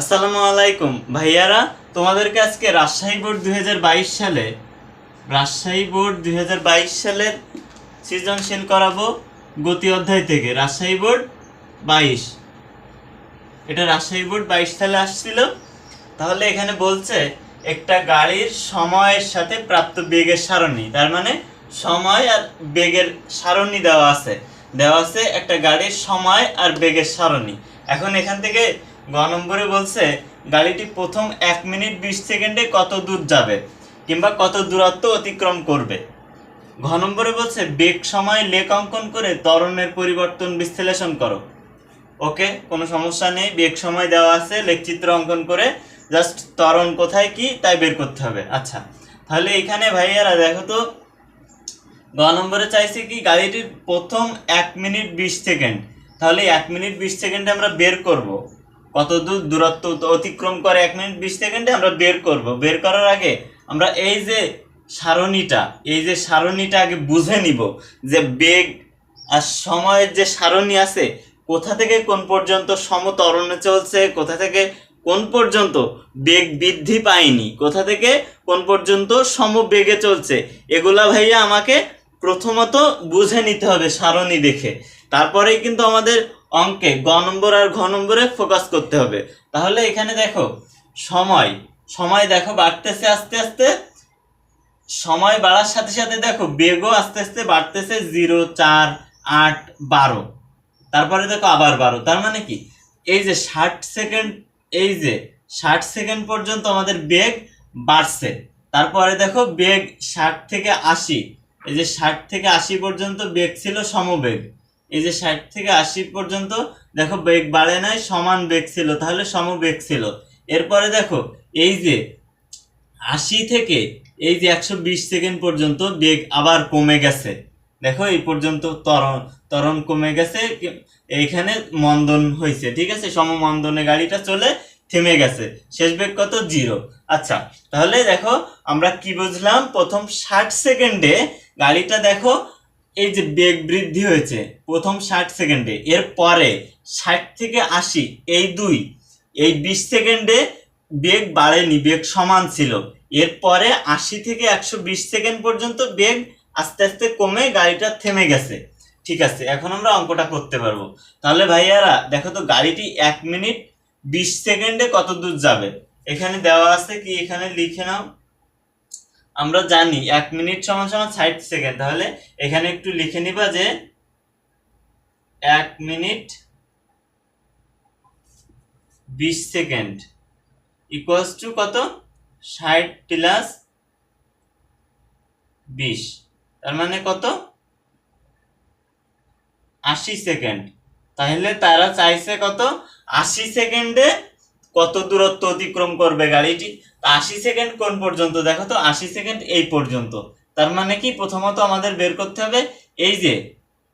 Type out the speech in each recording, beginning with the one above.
আসসালামু আলাইকুম। ভাইয়ারা, তোমাদেরকে আজকে রাজশাহী বোর্ড দু হাজার বাইশ সালে, রাজশাহী বোর্ড দুই সালের সৃজনশীল করাবো গতি অধ্যায় থেকে। রাজশাহী বোর্ড বাইশ। এটা রাজশাহী বোর্ড বাইশ সালে আসছিল। তাহলে এখানে বলছে, একটা গাড়ির সময়ের সাথে প্রাপ্ত বেগের সারণী। তার মানে সময় আর বেগের সারণী দেওয়া আছে। দেওয়া আছে একটা গাড়ির সময় আর বেগের সারণী। এখন এখান থেকে গ নম্বরে বলছে, গাড়িটি প্রথম এক মিনিট বিশ সেকেন্ডে কত দূর যাবে কিংবা কত দূরত্ব অতিক্রম করবে? ঘ নম্বরে বলছে, বেগ, সময় লেখ অঙ্কন করে ত্বরণের পরিবর্তন বিশ্লেষণ করো। ওকে, কোনো সমস্যা নেই, বেগ, সময় দেওয়া আছে, লেখচিত্র অঙ্কন করে জাস্ট ত্বরণ কোথায় কি, তাই বের করতে হবে। আচ্ছা তাহলে এখানে ভাইয়ারা দেখো তো, গ নম্বরে চাইছে কি, গাড়িটির প্রথম এক মিনিট বিশ সেকেন্ড। তাহলে এক মিনিট বিশ সেকেন্ডে আমরা বের করব। কত দূর দূরত্ব অতিক্রম করে এক মিনিট বিশ সেকেন্ডে আমরা বের করব। বের করার আগে আমরা এই যে সারণীটা, এই যে সারণীটা আগে বুঝে নিব যে বেগ আর সময়ের যে সারণী আছে, কোথা থেকে কোন পর্যন্ত সমতরণে চলছে, কোথা থেকে কোন পর্যন্ত বেগ বৃদ্ধি পায়নি, কোথা থেকে কোন পর্যন্ত সমবেগে চলছে, এগুলা ভাইয়া আমাকে প্রথমত বুঝে নিতে হবে সারণী দেখে। তারপরেই কিন্তু আমাদের অঙ্কে গ নম্বর আর ঘ নম্বরে ফোকাস করতে হবে। তাহলে এখানে দেখো, সময় সময় দেখো বাড়তেছে আস্তে আস্তে। সময় বাড়ার সাথে সাথে দেখো, বেগও আস্তে আস্তে বাড়তেছে জিরো, চার, আট, বারো। তারপরে দেখো আবার বারো। তার মানে কি? এই যে ষাট সেকেন্ড, এই যে ষাট সেকেন্ড পর্যন্ত আমাদের বেগ বাড়ছে। তারপরে দেখো বেগ ষাট থেকে আশি। এই যে ষাট থেকে আশি পর্যন্ত বেগ ছিল সমবেগ। এই যে ষাট থেকে আশি পর্যন্ত, দেখো বেগ বাড়ে নাই, সমান বেগ ছিল, তাহলে সমবেগ ছিল। এরপরে দেখো, এই যে আশি থেকে, এই যে একশো বিশ সেকেন্ড পর্যন্ত বেগ আবার কমে গেছে। দেখো, এই পর্যন্ত তরণ তরণ কমে গেছে এইখানে মন্দন হয়েছে, ঠিক আছে? সমমন্দনে গাড়িটা চলে থেমে গেছে। শেষ বেগ কত? জিরো। আচ্ছা তাহলে দেখো, আমরা কি বুঝলাম? প্রথম ষাট সেকেন্ডে গাড়িটা দেখো এই যে বেগ বৃদ্ধি হয়েছে প্রথম ষাট সেকেন্ডে, এর পরে ষাট থেকে আশি, এই দুই, এই বিশ সেকেন্ডে বেগ বাড়েনি, বেগ সমান ছিল। এরপরে আশি থেকে একশো বিশ সেকেন্ড পর্যন্ত বেগ আস্তে আস্তে কমে গাড়িটা থেমে গেছে। ঠিক আছে, এখন আমরা অঙ্কটা করতে পারব। তাহলে ভাইয়ারা, দেখো তো গাড়িটি এক মিনিট বিশ সেকেন্ডে কত দূর যাবে? এখানে দেওয়া আছে কি? এখানে লিখে নাও। আমরা জানি, এক মিনিট সমান সমান ষাট সেকেন্ড। তাহলে এখানে একটু লিখে নিবা যে এক মিনিট বিশ সেকেন্ড ইকুয়ালস টু কত? ষাট প্লাস বিশ। তার মানে কত? আশি সেকেন্ড। তাহলে তারা চাইছে কত? আশি সেকেন্ডে কত দূরত্ব অতিক্রম করবে গাড়িটি? আশি সেকেন্ড কোন পর্যন্ত, দেখো তো, আশি সেকেন্ড এই পর্যন্ত। তার মানে কি? প্রথমত আমাদের বের করতে হবে এই যে,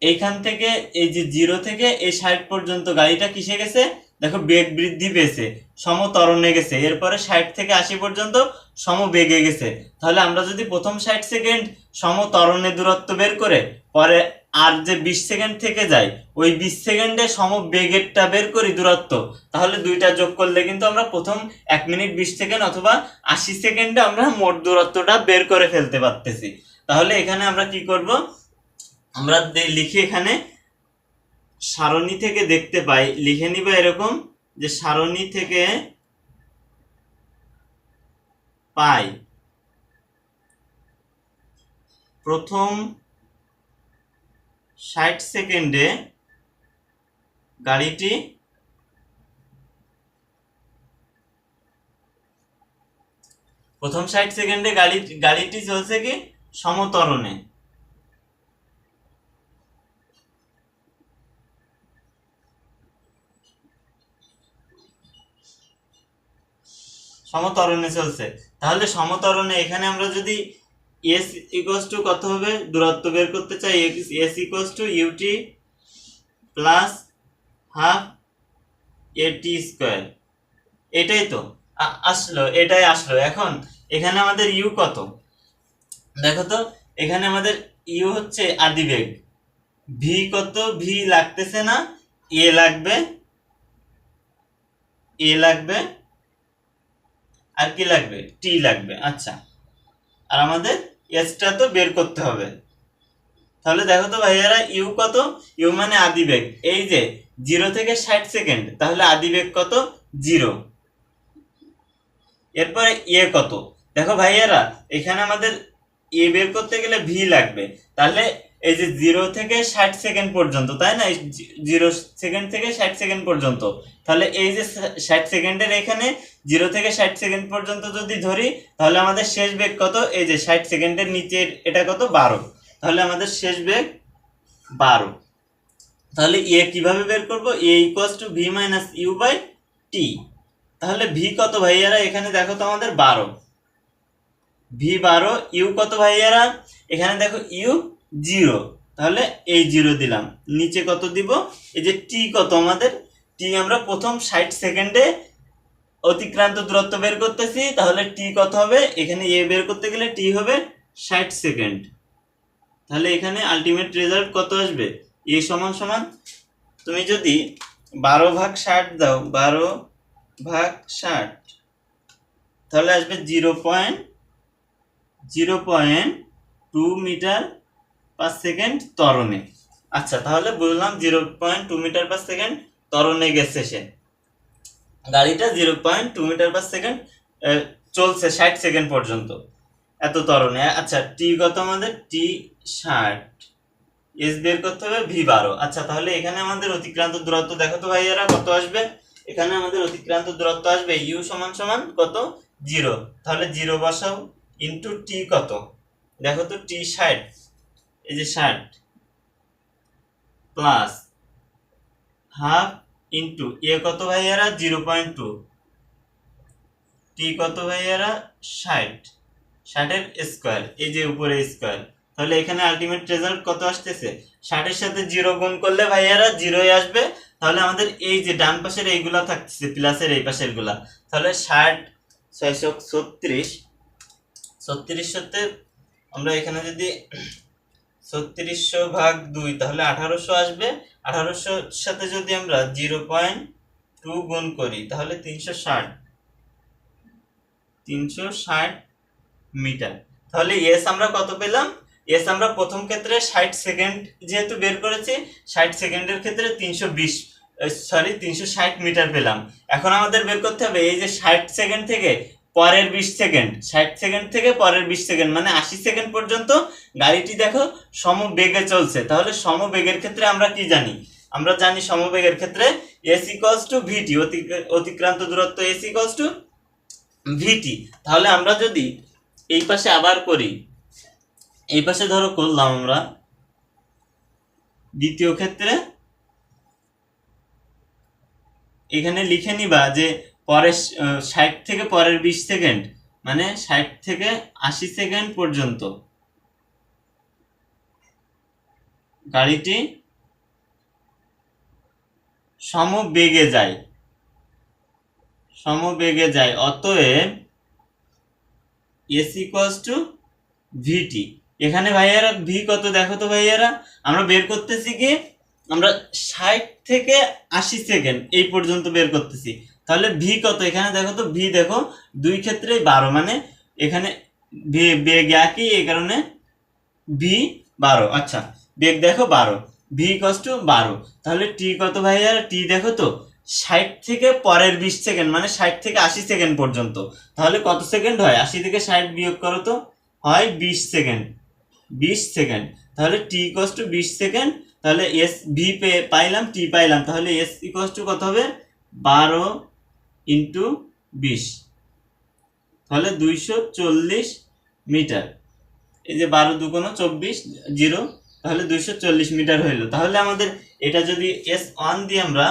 এইখান থেকে, এই যে জিরো থেকে এই ষাট পর্যন্ত গাড়িটা কিসে গেছে? দেখো, বেগ বৃদ্ধি পেয়েছে, সমতরণে গেছে। এরপরে ষাট থেকে আশি পর্যন্ত সমবেগে গেছে। তাহলে আমরা যদি প্রথম ষাট সেকেন্ড সমতরণে দূরত্ব বের করে, পরে আর যে বিশ সেকেন্ড থেকে যায়, ওই বিশ সেকেন্ডে সমবেগেরটা বের করি দূরত্ব। তাহলে দুইটা যোগ করলে কিন্তু আমরা প্রথম এক মিনিট বিশ সেকেন্ড অথবা আশি সেকেন্ডে আমরা মোট দূরত্বটা বের করে ফেলতে পারতেছি। তাহলে এখানে আমরা কি করব? আমরা লিখি এখানে, সারণী থেকে দেখতে পাই, লিখে নিব এরকম যে সারণী থেকে পাই। প্রথম ষাট সেকেন্ডে গাড়িটি প্রথম ষাট সেকেন্ডে গাড়ি, গাড়িটি চলছে কি? সমতরণে। সমতরণে চলছে। তাহলে সমতরণে এখানে আমরা যদি এস ইকুয়ালস টু কত হবে? দূরত্ব বের করতে চাই S equals to UT plus half AT square এটাই তো। আসলো, এটাই আসলো। এখন এখানে আমাদের ইউ কত? দেখো তো, এখানে আমাদের ইউ হচ্ছে আদিবেগ। ভি কত? ভি লাগতেছে না। এ লাগবে। এ লাগবে। আর কি লাগবে? টি লাগবে। আচ্ছা। আর আমাদের এসটা তো বের করতে হবে। তাহলে দেখো তো ভাইয়ারা ইউ কত? ইউ মানে আদি বেগ। এই যে জিরো থেকে ষাট সেকেন্ড তাহলে আদি বেগ কত? জিরো এরপরে এ কত? দেখো ভাইয়ারা, এখানে আমাদের এ বের করতে গেলে ভি লাগবে। তাহলে এই যে জিরো থেকে ষাট সেকেন্ড পর্যন্ত, তাই না? জিরো সেকেন্ড থেকে ষাট সেকেন্ড পর্যন্ত। তাহলে এই যে ষাট সেকেন্ডের এখানে জিরো থেকে ষাট সেকেন্ড পর্যন্ত যদি ধরি, তাহলে আমাদের শেষ বেগ কত? এই যে ষাট সেকেন্ডের নিচের এটা কত? বারো। তাহলে আমাদের শেষ বেগ বারো। তাহলে এ কীভাবে বের করব? A equals to V minus U by T তাহলে ভি কত ভাইয়ারা? এখানে দেখো তো আমাদের বারো। ভি বারো ইউ কত ভাইয়ারা? এখানে দেখো ইউ জিরো। তাহলে এই জিরো দিলাম। নিচে কত দিব? এই যে টি কত আমাদের? টি আমরা প্রথম ষাট সেকেন্ডে অতিক্রান্ত দূরত্ব বের করতেছি। তাহলে টি কত হবে? এখানে এ বের করতে গেলে টি হবে ষাট সেকেন্ড। তাহলে এখানে আলটিমেট রেজাল্ট কত আসবে? এ সমান সমান তুমি যদি বারো ভাগ ষাট দাও, বারো ভাগ ষাট, তাহলে আসবে zero point zero point two metre per second তরণে। আচ্ছা তাহলে বুঝলাম zero point two metre per second ত্বরণে গেছে সে। গাড়িটা zero point two metre per second চলছে ষাট সেকেন্ড পর্যন্ত এত তরণে। আচ্ছা টি কত আমাদের? টি ষাট। এস বের করতে হবে ভি বারো। আচ্ছা তাহলে এখানে আমাদের অতিক্রান্ত দূরত্ব, দেখো তো ভাইয়ারা কত আসবে? এখানে আমাদের অতিক্রান্ত দূরত্ব আসবে ইউ সমান সমান কত? জিরো তাহলে জিরো বসাও ইন্টু টি কত? দেখো তো টি ষাট। এই যে ষাট প্লাস হাফ ইন্টু এ কত ভাইয়ারা? জিরো পয়েন্ট টু টি কত ভাইয়ারা? ষাট। ষাটের স্কোয়ার এই যে উপরে স্কোয়ার তাহলে এখানে আলটিমেট রেজাল্ট কত আসতেছে? ষাটের সাথে জিরো গুণ করলে ভাইয়ারা জিরোই আসবে। তাহলে আমাদের এই যে ডান পাশের এইগুলা থাকতেছে, প্লাসের এই পাশেরগুলা তাহলে ষাট ছয়শো ছত্রিশ ছত্রিশ আমরা এখানে যদি ছত্রিশশো ভাগ দুই, তাহলে আঠারোশো আসবে। আঠারোশোর সাথে যদি আমরা জিরো পয়েন্ট টু গুণ করি, তাহলে তিনশো ষাট। তিনশো ষাট মিটার। তাহলে এস আমরা কত পেলাম? এস আমরা প্রথম ক্ষেত্রে ষাট সেকেন্ড যেহেতু বের করেছি, ষাট সেকেন্ডের ক্ষেত্রে তিনশো বিশ সরি তিনশো ষাট মিটার পেলাম। এখন আমাদের বের করতে হবে, এই যে ষাট সেকেন্ড থেকে পরের বিশ সেকেন্ড, ষাট সেকেন্ড থেকে পরের বিশ সেকেন্ড মানে আশি সেকেন্ড পর্যন্ত গাড়িটি দেখো সমবেগে চলছে। তাহলে সমবেগের ক্ষেত্রে আমরা কি জানি? আমরা জানি সমবেগের ক্ষেত্রে এস ইকলস টু ভিটি অতিক্রান্ত দূরত্ব এস ইকলস টু ভিটি তাহলে আমরা যদি এই পাশে আবার করি, এই পাশে ধরো করলাম আমরা দ্বিতীয় ক্ষেত্রে। এখানে লিখে নিবা যে পরের ষাট থেকে পরের বিশ সেকেন্ড মানে ষাট থেকে আশি সেকেন্ড পর্যন্ত। গাড়িটি সমবেগে যায়। সমবেগে যায়, অতএব এস ইকুয়ালস টু ভিটি এখানে ভাইয়ারা ভি কত দেখো তো ভাইয়ারা? আমরা বের করতেছি কি? আমরা ষাট থেকে আশি সেকেন্ড এই পর্যন্ত বের করতেছি। তাহলে ভি কত? এখানে দেখো তো ভি দেখো, দুই ক্ষেত্রেই বারো মানে এখানে বেগ একই, এই কারণে ভি বারো আচ্ছা বেগ দেখো বারো ভি কষ্ট বারো, তাহলে টি কত ভাইয়ারা টি দেখো তো, ষাট থেকে পরের বিশ সেকেন্ড মানে ষাট থেকে আশি সেকেন্ড পর্যন্ত, তাহলে কত সেকেন্ড হয়? আশি থেকে ষাট বিয়োগ করো তো, হয় বিশ সেকেন্ড বিশ সেকেন্ড তাহলে টি ইকোয়াস টু বিশ সেকেন্ড তাহলে এস ভি পাইলাম টি পাইলাম, তাহলে এস ইকোয়াস টু কত হবে? বারো ইন্টু বিশ। তাহলে দুইশো চল্লিশ মিটার। এই যে বারো দুগুণ চব্বিশ, জিরো, তাহলে দুইশো চল্লিশ মিটার হইল। তাহলে আমাদের এটা যদি এস ওয়ান দিয়ে আমরা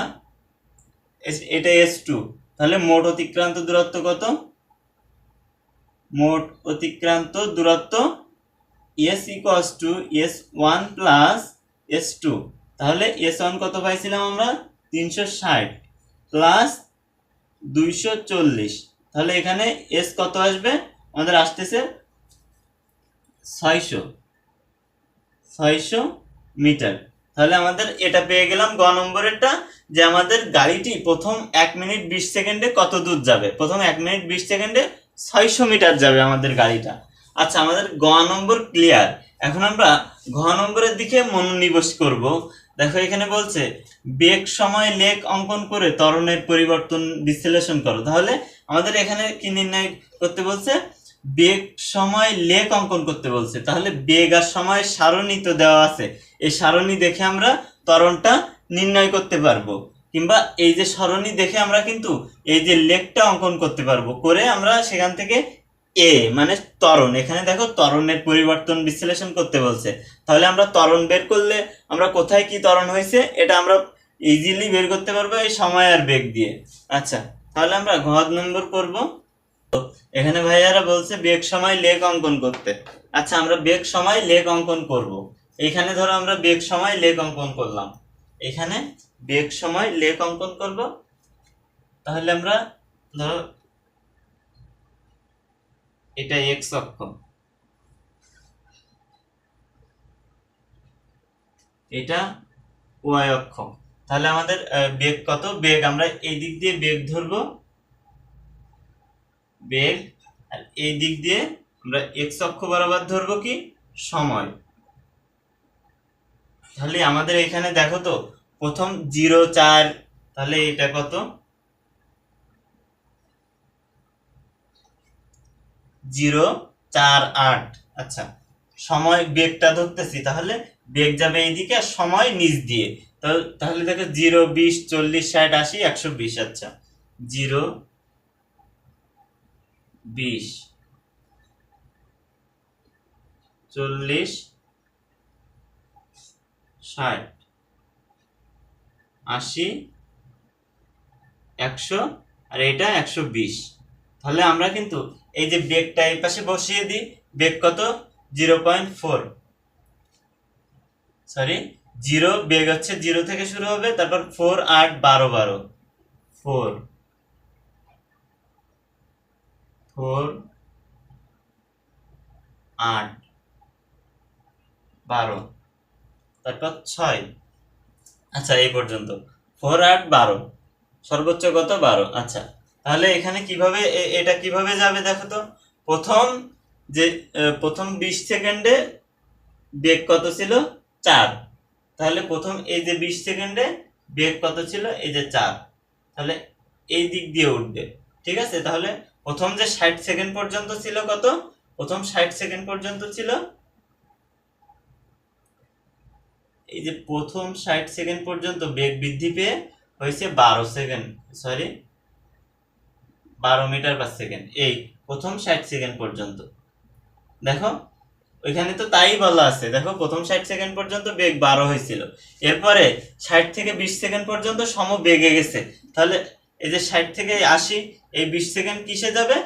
এটা এস টু, তাহলে মোট অতিক্রান্ত দূরত্ব কত? মোট অতিক্রান্ত দূরত্ব S equals to S one plus S two. তাহলে এস ওয়ান কত পাইছিলাম আমরা? তিনশো ষাট প্লাস দুইশো চল্লিশ। তাহলে এখানে এস কত আসবে? আমাদের আসতেছে ছয়শো। ছয়শো মিটার। তাহলে আমাদের এটা পেয়ে গেলাম গ নম্বরেরটা, যে আমাদের গাড়িটি প্রথম এক মিনিট বিশ সেকেন্ডে কত দূর যাবে? প্রথম এক মিনিট বিশ সেকেন্ডে ছয়শো মিটার যাবে আমাদের গাড়িটা। আচ্ছা আমাদের গ নম্বর ক্লিয়ার এখন আমরা ঘ নম্বরের দিকে মনোনিবেশ করব। দেখো, এখানে বলছে, বেগ সময় লেখ অঙ্কন করে ত্বরণের পরিবর্তন বিশ্লেষণ করো। তাহলে আমাদের এখানে কি নির্ণয় করতে বলছে? বেগ সময় লেখ অঙ্কন করতে বলছে। তাহলে বেগ আর সময় সারণী তো দেওয়া আছে। এই সারণী দেখে আমরা ত্বরণটা নির্ণয় করতে পারব। কিংবা এই যে সরণী দেখে আমরা কিন্তু এই যে লেখটা অঙ্কন করতে পারব। করে আমরা সেখান থেকে এ মানে ত্বরণ। এখানে দেখো ত্বরণের পরিবর্তন বিশ্লেষণ করতে বলছে। তাহলে আমরা ত্বরণ বের করলে আমরা কোথায় কি ত্বরণ হয়েছে, এটা আমরা ইজিলি বের করতে পারব এই সময় আর বেগ দিয়ে। আচ্ছা তাহলে আমরা ঘ নম্বর করব। এখানে ভাইয়ারা বলছে বেগ সময় লেখ অঙ্কন করতে। আচ্ছা আমরা বেগ সময় লেখ অঙ্কন করব। এখানে ধরো আমরা বেগ সময় লেখ অঙ্কন করলাম। এখানে বেগ সময় লেখ অঙ্কন করব। তাহলে আমরা ধরো এটা এক্স অক্ষ এটা ওয়াই অক্ষ তাহলে আমাদের বেগ কত? বেগ, আমরা এই দিক দিয়ে বেগ ধরবো। বেগ, আর এই দিক দিয়ে আমরা এক্স অক্ষ বরাবর ধরবো কি? সময়। তাহলে আমাদের এখানে দেখো তো, প্রথম জিরো চার, তাহলে এটা কত? জিরো চার আট। আচ্ছা সময় বেগটা ধরতেছি, তাহলে বেগ যাবে এইদিকে আর সময় নিচ দিয়ে। তাহলে দেখো জিরো, বিশ, চল্লিশ, ষাট, আশি, একশো বিশ। আচ্ছা জিরো, বিশ, চল্লিশ, ষাট, আশি, একশো আর এটা একশো বিশ। তাহলে আমরা কিন্তু এই যে বেগটা এই পাশে বসিয়ে দিই, বেগ কত? Zero point four. Sorry zero, বেগ হচ্ছে জিরো থেকে শুরু হবে, তারপর ফোর, আট, বারো বারো। ফোর। ফোর, আট, বারো। তারপর ছয়। আচ্ছা এই পর্যন্ত। ফোর, আট, বারো। সর্বোচ্চ কত? বারো। আচ্ছা। তাহলে এখানে কীভাবে এটা কীভাবে যাবে দেখো তো? প্রথম যে প্রথম বিশ সেকেন্ডে বেগ কত ছিল? চার। তাহলে প্রথম এই যে বিশ সেকেন্ডে বেগ কত ছিল? এই যে চার। তাহলে এই দিক দিয়ে উঠবে। ঠিক আছে? তাহলে প্রথম যে ষাট সেকেন্ড পর্যন্ত ছিল কত? প্রথম ষাট সেকেন্ড পর্যন্ত ছিল? এই যে প্রথম ষাট সেকেন্ড পর্যন্ত বেগ বৃদ্ধি পেয়ে হয়েছে বারো সেকেন্ড। সরি বারো মিটার পার সেকেন্ড এই প্রথম ষাট সেকেন্ড পর্যন্ত। দেখো, ওইখানে তো তাই বলা আছে। দেখো, প্রথম ষাট সেকেন্ড পর্যন্ত বেগ বারো হয়েছিল। এরপরে ষাট থেকে বিশ সেকেন্ড পর্যন্ত সম বেগে গেছে। তাহলে এই যে ষাট থেকে আশি, এই বিশ সেকেন্ড কিসে যাবে?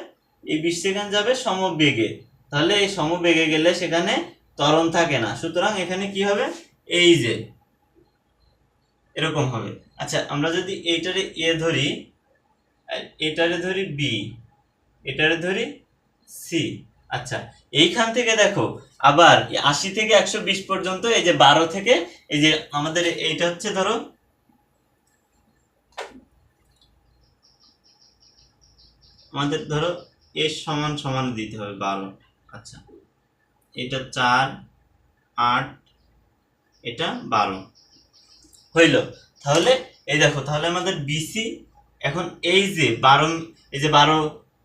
এই বিশ সেকেন্ড যাবে সম বেগে। তাহলে এই সম বেগে গেলে সেখানে ত্বরণ থাকে না। সুতরাং এখানে কি হবে? এই যে, এরকম হবে। আচ্ছা আমরা যদি এইটারে এ ধরি এটারে ধরি বি এটারে ধরি সি আচ্ছা এইখান থেকে দেখো, আবার আশি থেকে একশো বিশ পর্যন্ত এই যে বারো থেকে, এই যে আমাদের এইটা হচ্ছে ধরো, আমাদের ধরো এর সমান সমান দিতে হবে বারো। আচ্ছা এটা চার, আট, এটা বারো। হইল, তাহলে এই দেখো, তাহলে আমাদের বিসি এখন এই যে বারো, এই যে বারো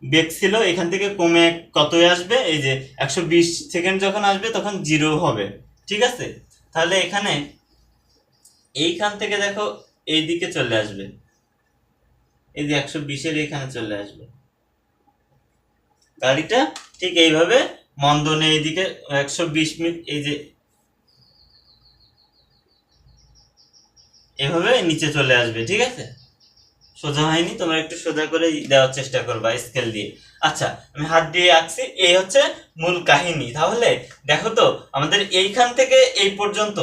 বেগ ছিল, এখান থেকে কমে কত আসবে? এই যে একশো বিশ সেকেন্ড যখন আসবে, তখন জিরো হবে। ঠিক আছে? তাহলে এখানে এইখান থেকে দেখো এই দিকে চলে আসবে। এই যে একশো বিশের এখানে চলে আসবে। গাড়িটা ঠিক এইভাবে মন্দনে এইদিকে একশো বিশ মিনিট, এই যে এভাবে নিচে চলে আসবে। ঠিক আছে? সোজা হয়নি, তোমরা একটু সোজা করে দেওয়ার চেষ্টা করবা স্কেল দিয়ে। আচ্ছা আমি হাত দিয়ে আঁকছি এই হচ্ছে মূল কাহিনী। তাহলে দেখো তো, আমাদের এইখান থেকে এই পর্যন্ত,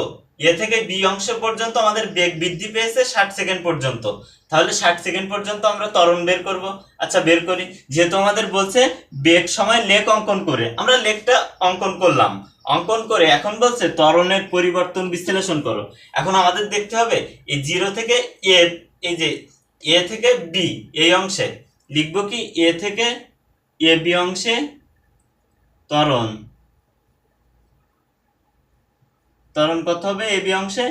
এ থেকে বি অংশ পর্যন্ত আমাদের বেগ বৃদ্ধি পেয়েছে ষাট সেকেন্ড পর্যন্ত। তাহলে ষাট সেকেন্ড পর্যন্ত আমরা ত্বরণ বের করব। আচ্ছা বের করি। যেহেতু আমাদের বলছে বেগ সময় লেক অঙ্কন করে, আমরা লেকটা অঙ্কন করলাম। অঙ্কন করে এখন বলছে ত্বরণের পরিবর্তন বিশ্লেষণ করো। এখন আমাদের দেখতে হবে, এই জিরো থেকে এ, এই যে এ থেকে বি এই অংশে। লিখব কি? এ থেকে এ বি অংশে ত্বরণ। ত্বরণ কত হবে? এ বি অংশে?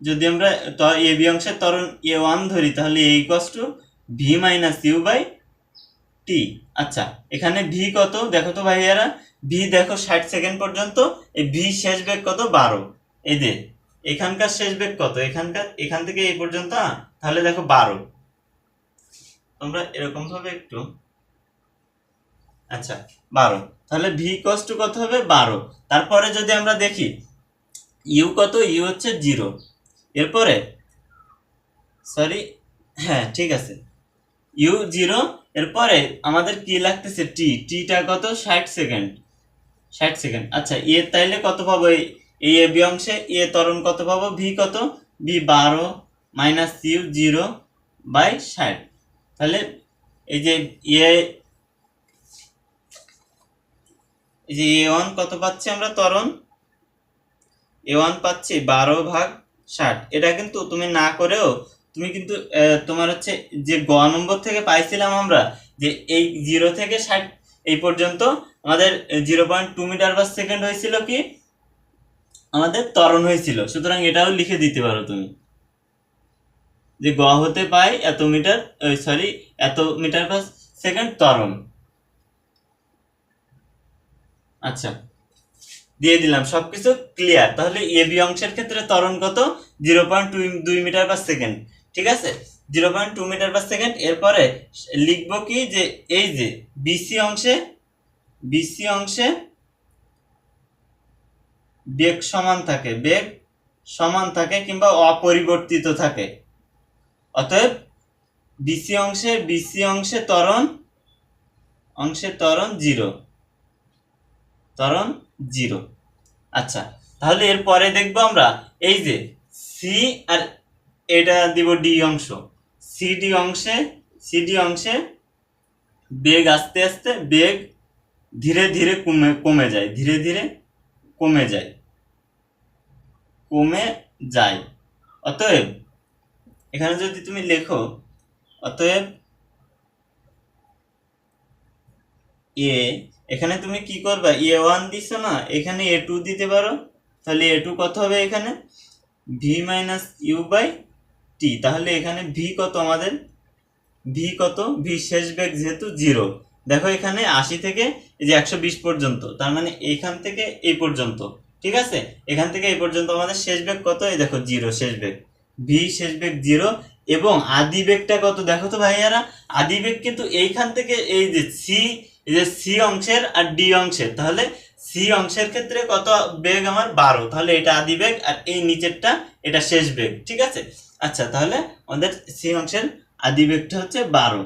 যদি আমরা এ বি অংশের ত্বরণ এ ওয়ান ধরি, তাহলে A equals to V minus U by T আচ্ছা এখানে ভি কত? দেখো তো ভাইয়ারা ভি দেখো ষাট সেকেন্ড পর্যন্ত, এই ভি শেষ বেগ কত? বারো। এই যে এখানকার শেষ বেগ কত? এখানকার, এখান থেকে এই পর্যন্ত তাহলে দেখো বারো। তোমরা এরকম ভাবে একটু আচ্ছা বারো। তাহলে ভি কষ্ট কত হবে? বারো। তারপরে যদি আমরা দেখি ইউ কত? ইউ হচ্ছে জিরো এরপরে সরি হ্যাঁ ঠিক আছে। ইউ জিরো এরপরে আমাদের কি লাগতেছে? টি টিটা কত? ষাট সেকেন্ড ষাট সেকেন্ড আচ্ছা এ তাইলে কত পাবো? এই এ বি অংশে এ ত্বরণ কত পাবো? ভি কত? বি বারো মাইনাস ইউ জিরো বাই ষাট। তাহলে এই যে এ, এই যে এ ওয়ান কত পাচ্ছি আমরা ত্বরণ? এ ওয়ান পাচ্ছি বারো ভাগ ষাট। এটা কিন্তু তুমি না করেও তুমি কিন্তু তোমার হচ্ছে যে গ নম্বর থেকে পাইছিলাম আমরা, যে এই জিরো থেকে ষাট এই পর্যন্ত আমাদের zero point two metre per second হয়েছিল কি? আমাদের ত্বরণ হয়েছিল। সুতরাং এটাও লিখে দিতে পারো তুমি। যে গ হতে পাই এত মিটার সরি এত মিটার পার সেকেন্ড ত্বরণ। আচ্ছা দিয়ে দিলাম, সবকিছু ক্লিয়ার তাহলে এ বি অংশের ক্ষেত্রে ত্বরণ কত? জিরো পয়েন্ট দুই মিটার পার সেকেন্ড ঠিক আছে? Zero point two metre per second এরপরে লিখব কি? যে এই যে বিসি অংশে বিসি অংশে বেগ সমান থাকে, বেগ সমান থাকে কিংবা অপরিবর্তিত থাকে। অতএব বিসি অংশে বিসি অংশে ত্বরণ অংশে ত্বরণ জিরো ত্বরণ জিরো আচ্ছা তাহলে এরপরে দেখব আমরা, এই যে সি আর এটা দিব ডি অংশ। সিডি অংশে সিডি অংশে বেগ আস্তে আস্তে, বেগ ধীরে ধীরে কমে কমে যায়, ধীরে ধীরে কমে যায়। কমে যায়। অতএব, এখানে যদি তুমি লেখো, অতএব এ, এখানে তুমি কি করবা? এ ওয়ান দিছো না, এখানে এ টু দিতে পারো। তাহলে এ টু কত হবে এখানে? V minus U by T তাহলে এখানে ভি কত আমাদের? ভি কত? ভি শেষ বেগ যেহেতু জিরো দেখো এখানে আশি থেকে এই যে একশো বিশ পর্যন্ত, তার মানে এইখান থেকে এই পর্যন্ত, ঠিক আছে? এখান থেকে এই পর্যন্ত আমাদের শেষ বেগ কত? এই দেখো জিরো, শেষ বেগ। ভি শেষ বেগ জিরো, এবং আদি বেগটা কত? দেখো তো ভাইয়ারা, আদি বেগ কিন্তু এইখান থেকে এই যে সি এই যে সি অংশের আর ডি অংশের, তাহলে সি অংশের ক্ষেত্রে কত বেগ আমার? বারো। তাহলে এটা আদি বেগ আর এই নিচেরটা এটা শেষ বেগ, ঠিক আছে? আচ্ছা তাহলে আমাদের সি অংশের আদি বেগটা হচ্ছে বারো।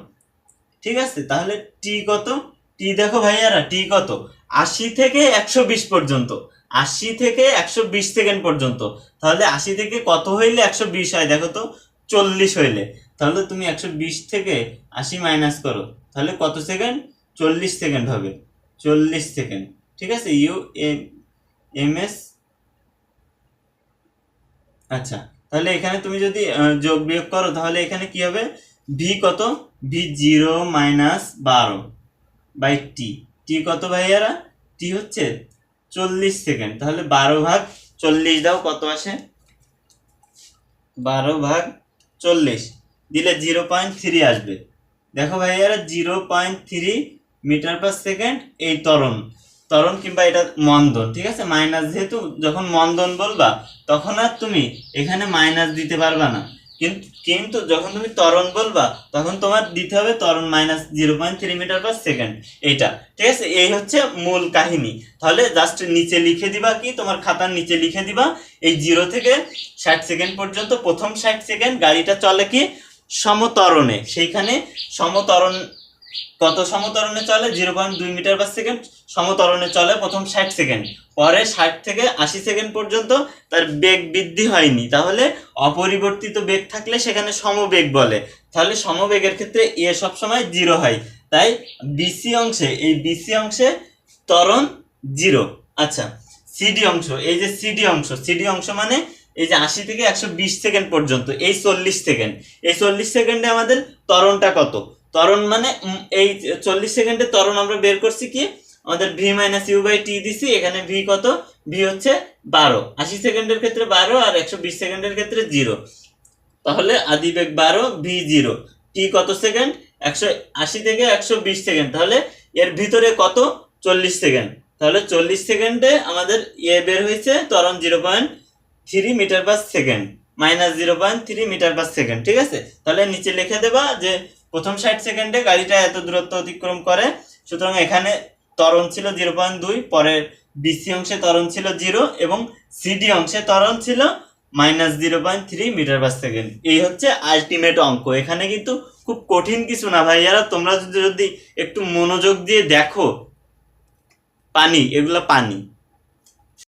ঠিক আছে? তাহলে টি কত? টি দেখো ভাইয়ারা টি কত? আশি থেকে একশো বিশ পর্যন্ত। আশি থেকে একশো বিশ সেকেন্ড পর্যন্ত। তাহলে আশি থেকে কত হইলে একশো বিশ হয়? দেখো তো, চল্লিশ হইলে। তাহলে তুমি একশো বিশ থেকে আশি মাইনাস করো। তাহলে কত সেকেন্ড চল্লিশ সেকেন্ড হবে। চল্লিশ সেকেন্ড ঠিক আছে? ইউ এম এম এস আচ্ছা তাহলে এখানে তুমি যদি যোগ বিয়োগ করো, তাহলে এখানে কি হবে? ভি কত? ভি জিরো মাইনাস বারো বাই টি টি কত ভাইয়ারা? টি হচ্ছে চল্লিশ সেকেন্ড তাহলে বারো ভাগ চল্লিশ দাও, কত আসে? বারো ভাগ চল্লিশ। দিলে জিরো পয়েন্ট থ্রি আসবে। দেখো ভাইয়ারা zero point three metre per second এই ত্বরণ। ত্বরণ কিংবা এটা মন্দন, ঠিক আছে? মাইনাস যেহেতু, যখন মন্দন বলবা, তখন আর তুমি এখানে মাইনাস দিতে পারবা না। কিন্তু কিন্তু যখন তুমি ত্বরণ বলবা, তখন তোমার দিতে হবে ত্বরণ minus zero point three metre per second এইটা, ঠিক আছে? এই হচ্ছে মূল কাহিনী। তাহলে জাস্ট নিচে লিখে দিবা কি? তোমার খাতার নিচে লিখে দিবা। এই জিরো থেকে ষাট সেকেন্ড পর্যন্ত, প্রথম ষাট সেকেন্ড গাড়িটা চলে কি? সমতরণে। সেইখানে সমতরণ কত সমতরণে চলে? জিরো পয়েন্ট দুই মিটার পার সেকেন্ড। সমতরণে চলে প্রথম ষাট সেকেন্ড। পরে ষাট থেকে আশি সেকেন্ড পর্যন্ত তার বেগ বৃদ্ধি হয়নি। তাহলে অপরিবর্তিত বেগ থাকলে সেখানে সমবেগ বলে। তাহলে সমবেগের ক্ষেত্রে এ সবসময় জিরো হয়। তাই বিসি অংশে, এই বিসি অংশে ত্বরণ জিরো। আচ্ছা সিডি অংশ, এই যে সিডি অংশ সিডি অংশ মানে এই যে আশি থেকে একশো বিশ সেকেন্ড পর্যন্ত, এই চল্লিশ সেকেন্ড। এই চল্লিশ সেকেন্ডে আমাদের ত্বরণটা কত? ত্বরণ মানে এই চল্লিশ সেকেন্ডে ত্বরণ আমরা বের করছি কি? আমাদের V minus U by T দিছি, এখানে ভি কত? ভি হচ্ছে বারো। আশি সেকেন্ডের ক্ষেত্রে বারো আর একশো বিশ সেকেন্ডের ক্ষেত্রে জিরো। তাহলে আদিবেগ বারো ভি জিরো। টি কত সেকেন্ড? একশো আশি থেকে একশো বিশ সেকেন্ড। তাহলে এর ভিতরে কত? চল্লিশ সেকেন্ড। তাহলে চল্লিশ সেকেন্ডে আমাদের ইয়ে বের হয়েছে ত্বরণ zero point three metre per second. Minus zero point three metre per second. ঠিক আছে? তাহলে নিচে লিখে দেবা যে প্রথম ষাট সেকেন্ডে গাড়িটা এত দূরত্ব অতিক্রম করে। সুতরাং এখানে ত্বরণ ছিল জিরো পয়েন্ট দুই, পরের বিসি অংশে ত্বরণ ছিল জিরো এবং সিডি অংশে ত্বরণ ছিল minus zero point three metre per second. এই হচ্ছে আলটিমেট অঙ্ক। এখানে কিন্তু খুব কঠিন কিছু না ভাইয়ারা। তোমরা যদি যদি একটু মনোযোগ দিয়ে দেখো, পানি, এগুলো পানি।